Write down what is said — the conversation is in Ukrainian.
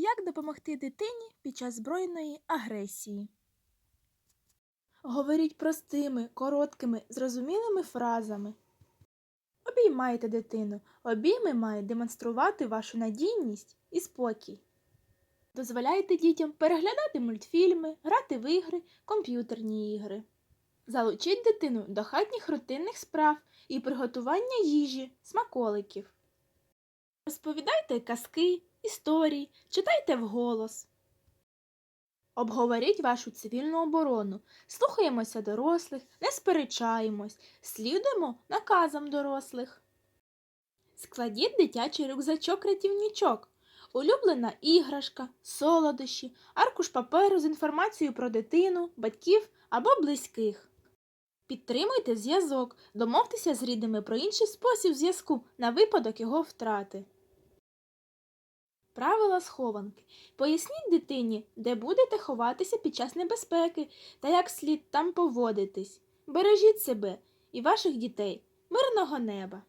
Як допомогти дитині під час збройної агресії? Говоріть простими, короткими, зрозумілими фразами. Обіймайте дитину. Обійми мають демонструвати вашу надійність і спокій. Дозволяйте дітям переглядати мультфільми, грати в ігри, комп'ютерні ігри. Залучіть дитину до хатніх рутинних справ і приготування їжі, смаколиків. Розповідайте казки, історії, читайте вголос. Обговоріть вашу цивільну оборону, слухаємося дорослих, не сперечаємось, слідуємо наказам дорослих. Складіть дитячий рюкзачок рятівничок, улюблена іграшка, солодощі, аркуш паперу з інформацією про дитину, батьків або близьких. Підтримуйте зв'язок, домовтеся з рідними про інший спосіб зв'язку на випадок його втрати. Правила схованки. Поясніть дитині, де будете ховатися під час небезпеки та як слід там поводитись. Бережіть себе і ваших дітей. Мирного неба!